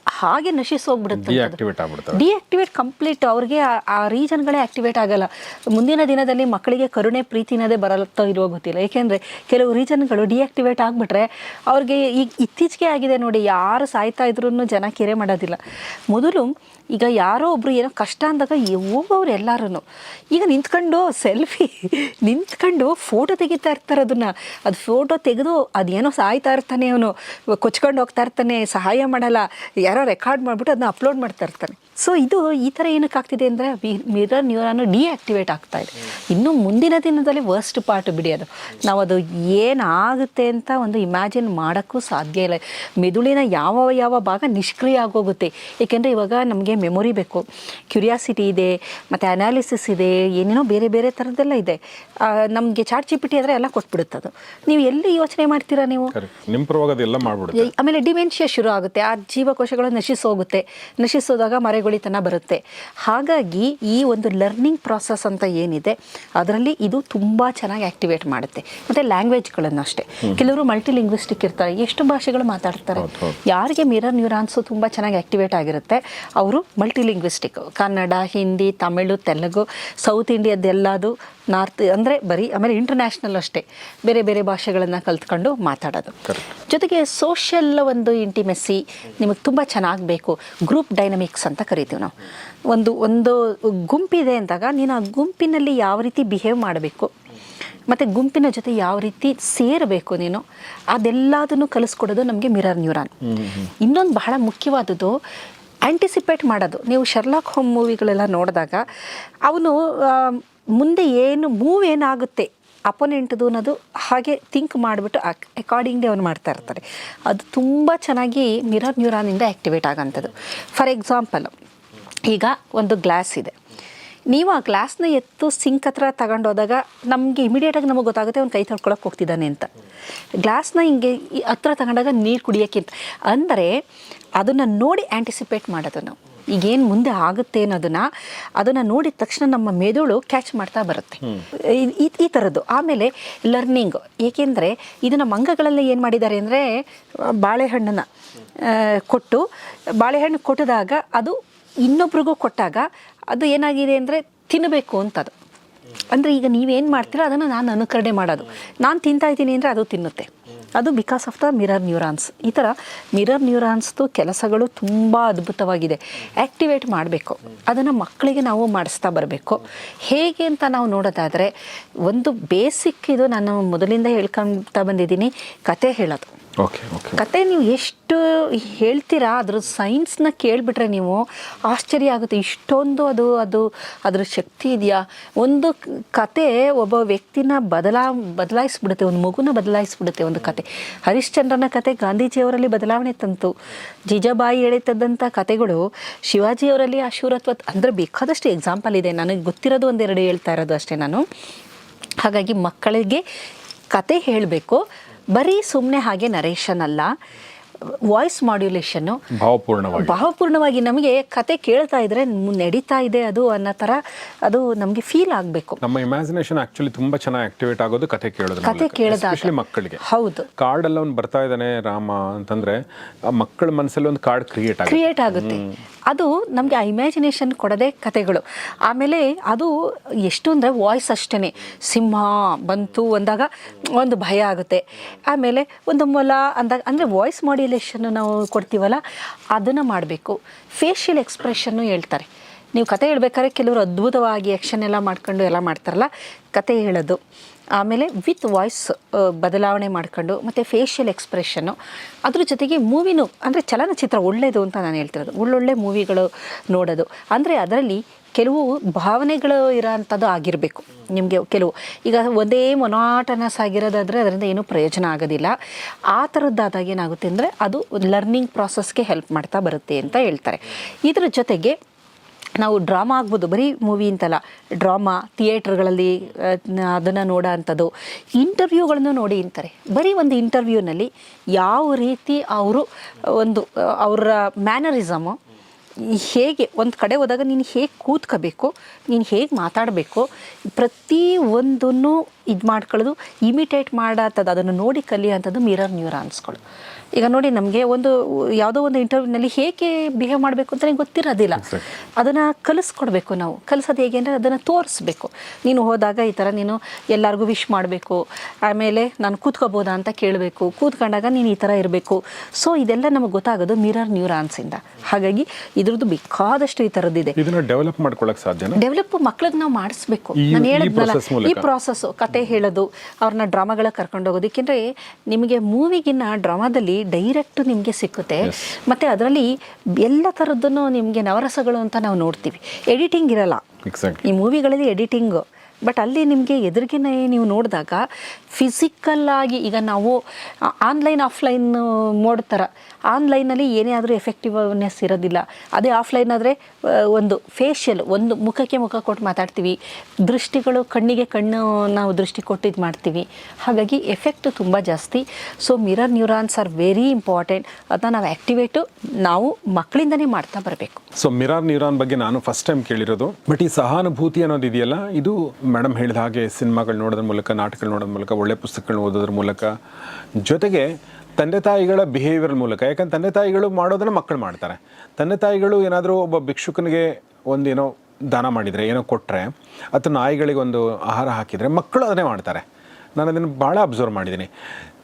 ಹಾಗೆ ನಶಿಸೋಗ್ಬಿಡುತ್ತೆ ಡಿಆಕ್ಟಿವೇಟ್ ಕಂಪ್ಲೀಟ್ ಅವ್ರಿಗೆ ಆ- ರೀಸನ್ಗಳೇ ರೀಜನ್ಗಳೇ ಆಕ್ಟಿವೇಟ್ ಆಗಲ್ಲ. ಮುಂದಿನ ದಿನದಲ್ಲಿ ಮಕ್ಕಳಿಗೆ ಕರುಣೆ ಪ್ರೀತಿನದೇ ಬರಲ್ತಾ ಇರುವ ಗೊತ್ತಿಲ್ಲ. ಏಕೆಂದರೆ ಕೆಲವು ರೀಜನ್ಗಳು ಡಿಆಕ್ಟಿವೇಟ್ ಆಗಿಬಿಟ್ರೆ ಅವ್ರಿಗೆ ಈಗ ಇತ್ತೀಚೆಗೆ ಆಗಿದೆ ನೋಡಿ ಯಾರು ಸಾಯ್ತಾ ಇದ್ರೂ ಜನ ಕೆರೆ ಮಾಡೋದಿಲ್ಲ. ಮೊದಲು ಈಗ ಯಾರೋ ಒಬ್ರು ಏನೋ ಕಷ್ಟ ಅಂದಾಗ ಹೋಗೋರು ಎಲ್ಲರೂ ಈಗ ನಿಂತ್ಕೊಂಡು ಸೆಲ್ಫಿ <laughs> ನಿಂತ್ಕೊಂಡು ಫೋಟೋ ತೆಗಿತಾ ಇರ್ತಾರೆ ಅದನ್ನ. ಅದು ಫೋಟೋ ತೆಗೆದು ಅದೇನೋ ಸಾಯ್ತಾ ಇರ್ತಾನೆ ಅವನು. ಕೊಚ್ಕೊಂಡು ಹೋಗ್ತಾ ಇರ್ತಾನೆ ಸಹಾಯ ಮಾಡಲ್ಲ. ಯಾರೋ ರೆಕಾರ್ಡ್ ಮಾಡಿಬಿಟ್ಟು ಅದನ್ನ ಅಪ್ಲೋಡ್ ಮಾಡ್ತಾ ಇರ್ತಾನೆ. ಸೊ ಇದು ಈ ಥರ ಏನಕ್ಕೆ ಆಗ್ತಿದೆ ಅಂದರೆ ಮಿರರ್ ನ್ಯೂರಾನು ಡಿಆಕ್ಟಿವೇಟ್ ಆಗ್ತಾ ಇದೆ. ಇನ್ನು ಮುಂದಿನ ದಿನದಲ್ಲಿ ವರ್ಸ್ಟ್ ಪಾರ್ಟ್ ಬಿಡಿ ಅದು. ನಾವು ಅದು ಏನಾಗುತ್ತೆ ಅಂತ ಒಂದು ಇಮ್ಯಾಜಿನ್ ಮಾಡೋಕ್ಕೂ ಸಾಧ್ಯ ಇಲ್ಲ. ಮೆದುಳಿನ ಯಾವ ಯಾವ ಭಾಗ ನಿಷ್ಕ್ರಿಯ ಆಗೋಗುತ್ತೆ. ಏಕೆಂದರೆ ಇವಾಗ ನಮಗೆ ಮೆಮೊರಿ ಬೇಕು. ಕ್ಯೂರಿಯಾಸಿಟಿ ಇದೆ ಮತ್ತು ಅನಾಲಿಸಿಸ್ ಇದೆ ಏನೇನೋ ಬೇರೆ ಬೇರೆ ಥರದ್ದೆಲ್ಲ ಇದೆ. ನಮಗೆ ಚಾಟ್ ಜಿ ಪಿ ಟಿ ಆದರೆ ಎಲ್ಲ ಕೊಟ್ಬಿಡುತ್ತೆ ಅದು. ನೀವು ಎಲ್ಲಿ ಯೋಚನೆ ಮಾಡ್ತೀರಾ ನೀವು? ಆಮೇಲೆ ಡಿಮೆನ್ಷಿಯಾ ಶುರು ಆಗುತ್ತೆ. ಆ ಜೀವಕೋಶಗಳು ನಶಿಸೋಗುತ್ತೆ. ನಶಿಸೋದಾಗ ಮರೆಗುಳಿತನ ಬರುತ್ತೆ. ಹಾಗಾಗಿ ಈ ಒಂದು ಲರ್ನಿಂಗ್ ಪ್ರಾಸೆಸ್ ಅಂತ ಏನಿದೆ ಅದರಲ್ಲಿ ಇದು ತುಂಬ ಚೆನ್ನಾಗಿ ಆಕ್ಟಿವೇಟ್ ಮಾಡುತ್ತೆ. ಮತ್ತೆ ಲ್ಯಾಂಗ್ವೇಜ್ಗಳನ್ನು ಅಷ್ಟೇ. ಕೆಲವರು ಮಲ್ಟಿ ಲಿಂಗ್ವಿಸ್ಟಿಕ್ ಇರ್ತಾರೆ ಎಷ್ಟು ಭಾಷೆಗಳು ಮಾತಾಡ್ತಾರೆ. ಯಾರಿಗೆ ಮಿರರ್ ನ್ಯೂರಾನ್ಸು ತುಂಬ ಚೆನ್ನಾಗಿ ಆಕ್ಟಿವೇಟ್ ಆಗಿರುತ್ತೆ ಅವರು multi linguistic Kannada Hindi Tamil Telugu south ಇಂಡಿಯಾದ್ದೆಲ್ಲದು north ಅಂದರೆ ಬರೀ ಆಮೇಲೆ ಇಂಟರ್ನ್ಯಾಷನಲ್ ಅಷ್ಟೇ. ಬೇರೆ ಬೇರೆ ಭಾಷೆಗಳನ್ನು ಕಲ್ತ್ಕೊಂಡು ಮಾತಾಡೋದು. ಜೊತೆಗೆ ಸೋಷಿಯಲ್ ಒಂದು ಇಂಟಿಮೆಸಿ ನಿಮಗೆ ತುಂಬ ಚೆನ್ನಾಗಿ ಬೇಕು ಗ್ರೂಪ್ ಡೈನಮಿಕ್ಸ್ ಅಂತ ಕರಿತೀವಿ ನಾವು. ಒಂದು ಒಂದು ಗುಂಪಿದೆ ಅಂದಾಗ ನೀನು ಆ ಗುಂಪಿನಲ್ಲಿ ಯಾವ ರೀತಿ ಬಿಹೇವ್ ಮಾಡಬೇಕು ಮತ್ತು ಗುಂಪಿನ ಜೊತೆ ಯಾವ ರೀತಿ ಸೇರಬೇಕು ನೀನು ಅದೆಲ್ಲದನ್ನು ಕಲಿಸ್ಕೊಡೋದು ನಮಗೆ ಮಿರರ್ ನ್ಯೂರಾನ್ ಇನ್ನೊಂದು ಬಹಳ ಮುಖ್ಯವಾದದ್ದು ಆ್ಯಂಟಿಸಿಪೇಟ್ ಮಾಡೋದು. ನೀವು ಶರ್ಲಾಕ್ ಹೋಮ್ ಮೂವಿಗಳೆಲ್ಲ ನೋಡಿದಾಗ ಅವನು ಮುಂದೆ ಏನು ಮೂವ್ ಏನಾಗುತ್ತೆ? ಅಪೋನೆಂಟ್ದು ಅನ್ನೋದು ಹಾಗೆ ಥಿಂಕ್ ಮಾಡಿಬಿಟ್ಟು ಅಕಾರ್ಡಿಂಗ್ಲಿ ಅವ್ನು ಮಾಡ್ತಾ ಇರ್ತಾರೆ. ಅದು ತುಂಬ ಚೆನ್ನಾಗಿ ಮಿರರ್ ನ್ಯೂರಾನಿಂದ ಆ್ಯಕ್ಟಿವೇಟ್ ಆಗೋಂಥದ್ದು. ಫಾರ್ ಎಕ್ಸಾಂಪಲ್ ಈಗ ಒಂದು ಗ್ಲಾಸ್ ಇದೆ. ನೀವು ಆ ಗ್ಲಾಸ್ನ ಎತ್ತು ಸಿಂಕ್ ಹತ್ರ ತಗೊಂಡೋದಾಗ ನಮಗೆ ಇಮಿಡಿಯೇಟಾಗಿ ನಮಗೆ ಗೊತ್ತಾಗುತ್ತೆ ಅವ್ನು ಕೈ ತೊಳ್ಕೊಳಕ್ಕೆ ಹೋಗ್ತಿದ್ದಾನೆ ಅಂತ. ಗ್ಲಾಸ್ನ ಹಿಂಗೆ ಹತ್ರ ತಗೊಂಡಾಗ ನೀರು ಕುಡಿಯೋಕ್ಕಿಂತ ಅಂದರೆ ಅದನ್ನು ನೋಡಿ ಆ್ಯಂಟಿಸಿಪೇಟ್ ಮಾಡೋದು ನಾವು. ಈಗೇನು ಮುಂದೆ ಆಗುತ್ತೆ ಅನ್ನೋದನ್ನ ಅದನ್ನು ನೋಡಿದ ತಕ್ಷಣ ನಮ್ಮ ಮೆದುಳು ಕ್ಯಾಚ್ ಮಾಡ್ತಾ ಬರುತ್ತೆ. ಈ- ಥರದ್ದು ಆಮೇಲೆ ಲರ್ನಿಂಗ್ ಏಕೆಂದರೆ ಇದನ್ನು ಮಂಗಗಳಲ್ಲಿ ಏನು ಮಾಡಿದ್ದಾರೆ ಅಂದರೆ ಬಾಳೆಹಣ್ಣನ್ನು ಕೊಟ್ಟು ಬಾಳೆಹಣ್ಣು ಕೊಟ್ಟಿದಾಗ ಅದು ಇನ್ನೊಬ್ರಿಗೂ ಕೊಟ್ಟಾಗ ಅದು ಏನಾಗಿದೆ ಅಂದರೆ ತಿನ್ನಬೇಕು ಅಂತ ಅದು ಅಂದರೆ ಈಗ ನೀವೇನು ಮಾಡ್ತೀರೋ ಅದನ್ನು ನಾನು ಅನುಕರಣೆ ಮಾಡೋದು. ನಾನು ತಿಂತಾ ಇದ್ದೀನಿ ಅಂದರೆ ಅದು ತಿನ್ನುತ್ತೆ. ಅದು because of the mirror neurons. ಈ ಥರ ಮಿರರ್ ನ್ಯೂರಾನ್ಸ್ದು ಕೆಲಸಗಳು ತುಂಬ ಅದ್ಭುತವಾಗಿದೆ. ಆ್ಯಕ್ಟಿವೇಟ್ ಮಾಡಬೇಕು. ಅದನ್ನು ಮಕ್ಕಳಿಗೆ ನಾವು ಮಾಡಿಸ್ತಾ ಬರಬೇಕು. ಹೇಗೆ ಅಂತ ನಾವು ನೋಡೋದಾದರೆ, ಒಂದು ಬೇಸಿಕ್ ಇದು ನಾನು ಮೊದಲಿಂದ ಹೇಳ್ಕೊಳ್ತಾ ಬಂದಿದ್ದೀನಿ. ಕತೆ ಹೇಳೋದು. Okay okay. ಕತೆ ನೀವು ಎಷ್ಟು ಹೇಳ್ತೀರಾ, ಅದ್ರ ಸೈನ್ಸ್ನ ಕೇಳಿಬಿಟ್ರೆ ನೀವು ಆಶ್ಚರ್ಯ ಆಗುತ್ತೆ. ಇಷ್ಟೊಂದು ಅದು ಅದು, ಅದ್ರ ಶಕ್ತಿ ಇದೆಯಾ? ಒಂದು ಕತೆ ಒಬ್ಬ ವ್ಯಕ್ತಿನ ಬದಲಾ, ಬದಲಾಯಿಸ್ಬಿಡುತ್ತೆ, ಒಂದು ಮಗುನ ಬದಲಾಯಿಸ್ಬಿಡುತ್ತೆ ಒಂದು ಕತೆ. ಹರಿಶ್ಚಂದ್ರನ ಕತೆ ಗಾಂಧೀಜಿಯವರಲ್ಲಿ ಬದಲಾವಣೆ ತಂತು. ಜಿಜಾಬಾಯಿ ಎಳೆತದ್ದಂಥ ಕತೆಗಳು ಶಿವಾಜಿಯವರಲ್ಲಿ ಅಶೂರತ್ವ, ಅಂದರೆ ಬೇಕಾದಷ್ಟು ಎಕ್ಸಾಂಪಲ್ ಇದೆ. ನನಗೆ ಗೊತ್ತಿರೋದು ಒಂದೆರಡು ಹೇಳ್ತಾ ಇರೋದು ಅಷ್ಟೇ ನಾನು. ಹಾಗಾಗಿ ಮಕ್ಕಳಿಗೆ ಕತೆ ಹೇಳಬೇಕು. ಬರೀ ಸುಮ್ಮನೆ ಹಾಗೆ ನರೇಶನ್ ಅಲ್ಲ ವಾಯ್ಸ್ ಮಾಡ್ಯುಲೇಷನ್ ಭಾವಪೂರ್ಣವಾಗಿ. ಭಾವಪೂರ್ಣವಾಗಿ ನಮಗೆ ಕತೆ ಕೇಳ್ತಾ ಇದ್ರೆ ನಡೀತಾ ಇದೆ ಅದು ಅನ್ನೋ ತರ ಅದು ನಮಗೆ ಫೀಲ್ ಆಗಬೇಕು. ನಮ್ಮ ಇಮ್ಯಾಜಿನೇಷನ್ ಆಕ್ಚುಲಿ ತುಂಬಾ ಚೆನ್ನಾಗಿ ಆಕ್ಟಿವೇಟ್ ಆಗೋದು ಕತೆ ಕೇಳೋದು ಕತೆ ಕೇಳಿದಾಗ. ಮಕ್ಕಳಿಗೆ. ಹೌದು. ಕಾರ್ಡ್ ಎಲ್ಲ ಅವ್ನು ಬರ್ತಾ ಇದ್ದಾನೆ ರಾಮ ಅಂತಂದ್ರೆ ಮಕ್ಕಳ ಮನಸ್ಸಲ್ಲಿ ಒಂದು ಕಾರ್ಡ್ ಕ್ರಿಯೇಟ್ ಆಗುತ್ತೆ. ಕ್ರಿಯೇಟ್ ಆಗುತ್ತೆ. ಅದು ನಮಗೆ ಆ ಇಮ್ಯಾಜಿನೇಷನ್ ಕೊಡದೆ ಕತೆಗಳು. ಆಮೇಲೆ ಅದು ಎಷ್ಟು ಅಂದರೆ ವಾಯ್ಸ್ ಅಷ್ಟೇ ಸಿಂಹ ಬಂತು ಅಂದಾಗ ಒಂದು ಭಯ ಆಗುತ್ತೆ. ಆಮೇಲೆ ಒಂದು ಮೊಲ ಅಂದಾಗ ಅಂದರೆ ವಾಯ್ಸ್ ಮಾಡ್ಯುಲೇಷನ್ ನಾವು ಕೊಡ್ತೀವಲ್ಲ, ಅದನ್ನು ಮಾಡಬೇಕು. ಫೇಶಿಯಲ್ ಎಕ್ಸ್ಪ್ರೆಷನ್ನು ಹೇಳ್ತಾರೆ. ನೀವು ಕತೆ ಹೇಳ್ಬೇಕಾದ್ರೆ ಕೆಲವರು ಅದ್ಭುತವಾಗಿ ಆ್ಯಕ್ಷನ್ ಎಲ್ಲ ಮಾಡ್ಕೊಂಡು ಎಲ್ಲ ಮಾಡ್ತಾರಲ್ಲ, ಕತೆ ಹೇಳೋದು. ಆಮೇಲೆ ವಿತ್ ವಾಯ್ಸ್ ಬದಲಾವಣೆ ಮಾಡ್ಕೊಂಡು, ಮತ್ತು ಫೇಶಿಯಲ್ ಎಕ್ಸ್ಪ್ರೆಷನ್ನು ಅದ್ರ ಜೊತೆಗೆ ಮೂವಿನೂ ಅಂದರೆ ಚಲನಚಿತ್ರ ಒಳ್ಳೆಯದು ಅಂತ ನಾನು ಹೇಳ್ತಿರೋದು. ಒಳ್ಳೊಳ್ಳೆ ಮೂವಿಗಳು ನೋಡೋದು. ಅಂದರೆ ಅದರಲ್ಲಿ ಕೆಲವು ಭಾವನೆಗಳು ಇರೋಂಥದ್ದು ಆಗಿರಬೇಕು. ನಿಮಗೆ ಕೆಲವು, ಈಗ ಒಂದೇ ಮೊನಾಟನಸ್ ಆಗಿರೋದಾದರೆ ಅದರಿಂದ ಏನೂ ಪ್ರಯೋಜನ ಆಗೋದಿಲ್ಲ. ಆ ಥರದ್ದಾದಾಗ ಏನಾಗುತ್ತೆ ಅಂದರೆ ಅದು ಲರ್ನಿಂಗ್ ಪ್ರಾಸೆಸ್ಗೆ ಹೆಲ್ಪ್ ಮಾಡ್ತಾ ಬರುತ್ತೆ ಅಂತ ಹೇಳ್ತಾರೆ. ಇದರ ಜೊತೆಗೆ ನಾವು ಡ್ರಾಮಾ ಆಗ್ಬೋದು, ಬರೀ ಮೂವಿ ಅಂತಲ್ಲ ಡ್ರಾಮಾ ಥಿಯೇಟ್ರ್ಗಳಲ್ಲಿ ಅದನ್ನು ನೋಡೋ ಅಂಥದ್ದು ಇಂಟರ್ವ್ಯೂಗಳನ್ನು ನೋಡಿ ಅಂತಾರೆ. ಬರೀ ಒಂದು ಇಂಟರ್ವ್ಯೂನಲ್ಲಿ ಯಾವ ರೀತಿ ಅವರು ಒಂದು, ಅವರ ಮ್ಯಾನರಿಸಮು ಹೇಗೆ ಒಂದು ಕಡೆ ಹೋದಾಗ ನೀನು ಹೇಗೆ ಕೂತ್ಕೋಬೇಕು ನೀನು ಹೇಗೆ ಮಾತಾಡಬೇಕು ಪ್ರತಿ ಒಂದನ್ನು ಇದು ಮಾಡ್ಕೊಳ್ಳೋದು ಇಮಿಟೇಟ್ ಮಾಡತ್ತದ ಅದನ್ನು ನೋಡಿ ಕಲಿಯೋಂಥದ್ದು ಮಿರರ್ ನ್ಯೂರಾನ್ಸ್ಗಳು ಈಗ ನೋಡಿ ನಮಗೆ ಒಂದು ಯಾವುದೋ ಒಂದು ಇಂಟರ್ವ್ಯೂನಲ್ಲಿ ಹೇಗೆ ಬಿಹೇವ್ ಮಾಡಬೇಕು ಅಂತ ಗೊತ್ತಿರೋದಿಲ್ಲ. ಅದನ್ನು ಕಲಿಸ್ಕೊಡ್ಬೇಕು ನಾವು. ಕಲಿಸೋದು ಹೇಗೆ ಅಂದರೆ ಅದನ್ನು ತೋರಿಸ್ಬೇಕು. ನೀನು ಹೋದಾಗ ಈ ಥರ ನೀನು ಎಲ್ಲರಿಗೂ ವಿಶ್ ಮಾಡಬೇಕು. ಆಮೇಲೆ ನಾನು ಕೂತ್ಕೋಬೋದಾ ಅಂತ ಕೇಳಬೇಕು. ಕೂತ್ಕೊಂಡಾಗ ನೀನು ಈ ಥರ ಇರಬೇಕು. ಸೊ ಇದೆಲ್ಲ ನಮಗೆ ಗೊತ್ತಾಗೋದು ಮಿರರ್ ನ್ಯೂರಾನ್ಸಿಂದ ಹಾಗಾಗಿ ಇದ್ರದ್ದು ಬೇಕಾದಷ್ಟು ಈ ಥರದ್ದಿದೆ ಡೆವಲಪ್ ಮಾಡ್ಕೊಳಕ್ ಸಾಧ್ಯ ಡೆವಲಪ್ ಮಕ್ಳಿಗೆ ನಾವು ಮಾಡಿಸ್ಬೇಕು. ನಾನು ಹೇಳಿದ್ನಲ್ಲ. ಈ ಪ್ರಾಸೆಸ್ ಕತೆ ಹೇಳೋದು ಅವ್ರನ್ನ ಡ್ರಾಮಾಗಳ ಕರ್ಕೊಂಡು ಹೋಗೋದು. ಏಕೆಂದರೆ ನಿಮಗೆ ಮೂವಿಗಿನ್ನ ಡ್ರಾಮಾದಲ್ಲಿ ಡೈರೆಕ್ಟ್ ನಿಮಗೆ ಸಿಕ್ಕುತ್ತೆ. ಮತ್ತು ಅದರಲ್ಲಿ ಎಲ್ಲ ಥರದ್ದನ್ನು ನಿಮಗೆ ನವರಸಗಳು ಅಂತ ನಾವು ನೋಡ್ತೀವಿ. ಎಡಿಟಿಂಗ್ ಇರಲ್ಲ. ಈ ಮೂವಿಗಳಲ್ಲಿ ಎಡಿಟಿಂಗು ಬಟ್ ಅಲ್ಲಿ ನಿಮಗೆ ಎದುರಿಗೆನೇ ನೀವು ನೋಡಿದಾಗ ಫಿಸಿಕಲ್ ಆಗಿ ಈಗ ನಾವು ಆನ್ಲೈನ್ ಆಫ್ಲೈನ್ ಮೋಡ್ ಥರ ಆನ್ಲೈನಲ್ಲಿ ಏನೇ ಆದರೂ ಎಫೆಕ್ಟಿವ್ನೆಸ್ ಇರೋದಿಲ್ಲ. ಅದೇ ಆಫ್ಲೈನ್ ಆದರೆ ಒಂದು ಫೇಶಿಯಲ್ ಒಂದು ಮುಖಕ್ಕೆ ಮುಖ ಕೊಟ್ಟು ಮಾತಾಡ್ತೀವಿ. ದೃಷ್ಟಿಗಳು ಕಣ್ಣಿಗೆ ಕಣ್ಣು ನಾವು ದೃಷ್ಟಿ ಕೊಟ್ಟಿದ್ದು ಮಾಡ್ತೀವಿ. ಹಾಗಾಗಿ ಎಫೆಕ್ಟ್ ತುಂಬ ಜಾಸ್ತಿ. So mirror neurons are very important ಅದನ್ನ ನಾವು ಆ್ಯಕ್ಟಿವೇಟು ನಾವು ಮಕ್ಕಳಿಂದನೇ ಮಾಡ್ತಾ ಬರಬೇಕು. ಸೊ ಮಿರರ್ ನ್ಯೂರಾನ್ ಬಗ್ಗೆ ನಾನು ಫಸ್ಟ್ ಟೈಮ್ ಕೇಳಿರೋದು. ಬಟ್ ಈ ಸಹಾನುಭೂತಿ ಅನ್ನೋದು ಇದೆಯಲ್ಲ, ಇದು ಮೇಡಮ್ ಹೇಳಿದ ಹಾಗೆ ಸಿನಿಮಾಗಳು ನೋಡೋದ್ರ ಮೂಲಕ, ನಾಟಕಗಳು ನೋಡೋದ್ರ ಮೂಲಕ, ಒಳ್ಳೆ ಪುಸ್ತಕಗಳನ್ನ ಓದೋದ್ರ ಮೂಲಕ, ಜೊತೆಗೆ ತಂದೆ ತಾಯಿಗಳ ಬಿಹೇವಿಯರ್ ಮೂಲಕ, ಯಾಕಂದ್ರೆ ತಂದೆ ತಾಯಿಗಳು ಮಾಡೋದನ್ನ ಮಕ್ಕಳು ಮಾಡ್ತಾರೆ. ತಂದೆ ತಾಯಿಗಳು ಏನಾದರೂ ಒಬ್ಬ ಭಿಕ್ಷುಕನಿಗೆ ಒಂದೇನೋ ದಾನ ಮಾಡಿದರೆ, ಏನೋ ಕೊಟ್ಟರೆ ಅಥವಾ ನಾಯಿಗಳಿಗೆ ಒಂದು ಆಹಾರ ಹಾಕಿದರೆ ಮಕ್ಕಳು ಅದನ್ನೇ ಮಾಡ್ತಾರೆ. ನಾನು ಅದನ್ನು ಭಾಳ ಅಬ್ಸರ್ವ್ ಮಾಡಿದ್ದೀನಿ.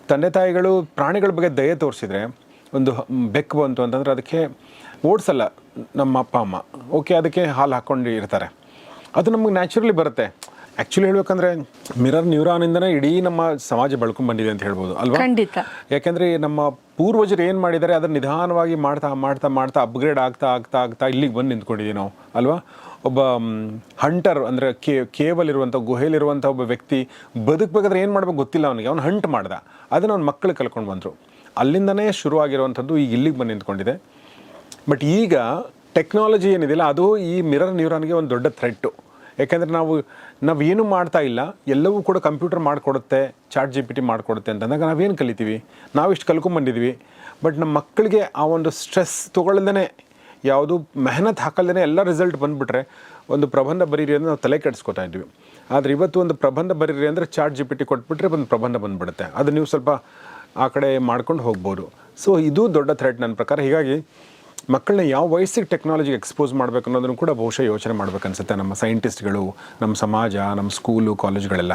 ತಂದೆ ತಾಯಿಗಳು ಪ್ರಾಣಿಗಳ ಬಗ್ಗೆ ದಯೆ ತೋರಿಸಿದ್ರೆ, ಒಂದು ಬೆಕ್ಕು ಬಂತು ಅಂತಂದರೆ ಅದಕ್ಕೆ ಓಡಿಸಲ್ಲ, ನಮ್ಮ ಅಪ್ಪ, ಅಮ್ಮ. ಓಕೆ, ಅದಕ್ಕೆ ಹಾಲು ಹಾಕ್ಕೊಂಡು ಇರ್ತಾರೆ. ಅದು ನಮಗೆ ನ್ಯಾಚುರಲಿ ಬರುತ್ತೆ. ಆ್ಯಕ್ಚುಲಿ ಹೇಳ್ಬೇಕಂದ್ರೆ ಮಿರರ್ ನ್ಯೂರಾನಿಂದನೇ ಇಡೀ ನಮ್ಮ ಸಮಾಜ ಬೆಳ್ಕೊಂಡು ಬಂದಿದೆ ಅಂತ ಹೇಳ್ಬೋದು ಅಲ್ವಾ? ಖಂಡಿತ. ಯಾಕೆಂದರೆ ನಮ್ಮ ಪೂರ್ವಜರು ಏನು ಮಾಡಿದ್ದಾರೆ ಅದನ್ನ ನಿಧಾನವಾಗಿ ಮಾಡ್ತಾ ಮಾಡ್ತಾ ಮಾಡ್ತಾ ಅಪ್ಗ್ರೇಡ್ ಆಗ್ತಾ ಆಗ್ತಾ ಆಗ್ತಾ ಇಲ್ಲಿಗೆ ಬಂದು ನಿಂತ್ಕೊಂಡಿದ್ದೀವಿ ನಾವು ಅಲ್ವಾ? ಒಬ್ಬ ಹಂಟರ್ ಅಂದರೆ ಕೇ ಕೇವಲಿರುವಂಥ ಗುಹೆಯಲ್ಲಿರುವಂಥ ಒಬ್ಬ ವ್ಯಕ್ತಿ ಬದುಕಬೇಕಾದ್ರೆ ಏನು ಮಾಡ್ಬೇಕು ಗೊತ್ತಿಲ್ಲ ಅವನಿಗೆ. ಅವ್ನು ಹಂಟ್ ಮಾಡ್ದ. ಅದನ್ನು ಅವ್ನ ಮಕ್ಕಳು ಕಲ್ಕೊಂಡು ಬಂದರು. ಅಲ್ಲಿಂದನೇ ಶುರುವಾಗಿರುವಂಥದ್ದು ಈಗ ಇಲ್ಲಿಗೆ ಬಂದು ನಿಂತ್ಕೊಂಡಿದೆ. ಬಟ್ ಈಗ ಟೆಕ್ನಾಲಜಿ ಏನಿದೆಯಲ್ಲ ಅದು ಈ ಮಿರರ್ ನ್ಯೂರಾನ್ಗೆ ಒಂದು ದೊಡ್ಡ ಥ್ರೆಟ್ಟು ಯಾಕೆಂದರೆ ನಾವು ನಾವು ಏನು ಮಾಡ್ತಾ ಇಲ್ಲ, ಎಲ್ಲವೂ ಕೂಡ ಕಂಪ್ಯೂಟರ್ ಮಾಡಿಕೊಡುತ್ತೆ, ಚಾಟ್ ಜಿ ಪಿ ಟಿ ಮಾಡಿಕೊಡುತ್ತೆ ಅಂತಂದಾಗ ನಾವೇನು ಕಲಿತೀವಿ? ನಾವಿಷ್ಟು ಕಲ್ಕೊಂಬಂದಿದ್ವಿ. ಬಟ್ ನಮ್ಮ ಮಕ್ಕಳಿಗೆ ಆ ಒಂದು ಸ್ಟ್ರೆಸ್ ತೊಗೊಳ್ದೇ ಯಾವುದು ಮೆಹನತ್ ಹಾಕಲ್ದೇ ಎಲ್ಲ ರಿಸಲ್ಟ್ ಬಂದುಬಿಟ್ರೆ ಒಂದು ಪ್ರಬಂಧ ಬರೀರಿ ಅಂದರೆ ನಾವು ತಲೆ ಕೆಡಿಸ್ಕೊತಾ ಇದ್ವಿ. ಆದರೆ ಇವತ್ತು ಒಂದು ಪ್ರಬಂಧ ಬರೀರಿ ಅಂದರೆ ಚಾಟ್ ಜಿ ಪಿ ಟಿ ಕೊಟ್ಬಿಟ್ರೆ ಒಂದು ಪ್ರಬಂಧ ಬಂದುಬಿಡುತ್ತೆ. ಅದು ನೀವು ಸ್ವಲ್ಪ ಆ ಕಡೆ ಮಾಡ್ಕೊಂಡು ಹೋಗ್ಬೋದು. ಸೊ ಇದು ದೊಡ್ಡ ಥ್ರೆಟ್ ನನ್ನ ಪ್ರಕಾರ. ಹೀಗಾಗಿ ಮಕ್ಕಳನ್ನ ಯಾವ ವಯಸ್ಸಿಗೆ ಟೆಕ್ನಾಲಜಿಗೆ ಎಕ್ಸ್ಪೋಸ್ ಮಾಡಬೇಕು ಅನ್ನೋದನ್ನು ಕೂಡ ಬಹುಶಃ ಯೋಚನೆ ಮಾಡ್ಬೇಕನ್ಸುತ್ತೆ ನಮ್ಮ ಸೈಂಟಿಸ್ಟ್ಗಳು ನಮ್ಮ ಸಮಾಜ ನಮ್ಮ ಸ್ಕೂಲು ಕಾಲೇಜ್ಗಳೆಲ್ಲ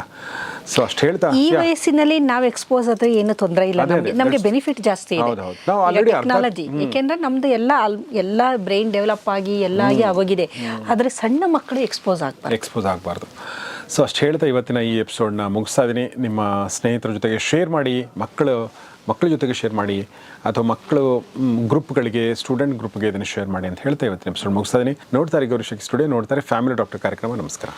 ಸೊ ಅಷ್ಟು ಹೇಳ್ತಾ ಈ ವಯಸ್ಸಿನಲ್ಲಿ ನಾವು ಎಕ್ಸ್ಪೋಸ್ ಆದರೆ ಏನು ತೊಂದರೆ ಇಲ್ಲ. ನಮಗೆ ಬೆನಿಫಿಟ್ ಜಾಸ್ತಿ already ಟೆಕ್ನಾಲಜಿ ಏಕೆಂದ್ರೆ ನಮ್ದು ಎಲ್ಲ ಎಲ್ಲ ಬ್ರೈನ್ ಡೆವಲಪ್ ಆಗಿ ಎಲ್ಲ ಆಗಿ ಆಗೋಗಿದೆ. ಆದ್ರೆ ಸಣ್ಣ ಮಕ್ಕಳು ಎಕ್ಸ್ಪೋಸ್ ಆಗ್ಬಾರ್ದು. ಎಕ್ಸ್ಪೋಸ್ ಆಗಬಾರ್ದು. ಸೊ ಅಷ್ಟು ಹೇಳ್ತಾ ಇವತ್ತಿನ ಈ ಎಪಿಸೋಡ್ನ ಮುಗಿಸ್ತಾ ಇದ್ದೀನಿ ನಿಮ್ಮ ಸ್ನೇಹಿತರ ಜೊತೆಗೆ ಶೇರ್ ಮಾಡಿ. ಮಕ್ಕಳು ಮಕ್ಕಳ ಜೊತೆಗೆ ಶೇರ್ ಮಾಡಿ ಅಥವಾ ಮಕ್ಕಳು ಗ್ರೂಪ್ಗಳಿಗೆ ಸ್ಟೂಡೆಂಟ್ ಗ್ರೂಪ್ಗೆ ಇದನ್ನು ಶೇರ್ ಮಾಡಿ ಅಂತ ಹೇಳ್ತಾ ಇವತ್ತಿನ ಎಪಿಸೋಡ್ ಮುಗಿಸ್ತಾ ಇದ್ದೀನಿ ನೋಡ್ತಾರೆ ಗೌರಿಶಕ್ತಿ ಸ್ಟುಡಿಯೋ ನೋಡ್ತಾರೆ ಫ್ಯಾಮಿಲಿ ಡಾಕ್ಟರ್ ಕಾರ್ಯಕ್ರಮ. ನಮಸ್ಕಾರ.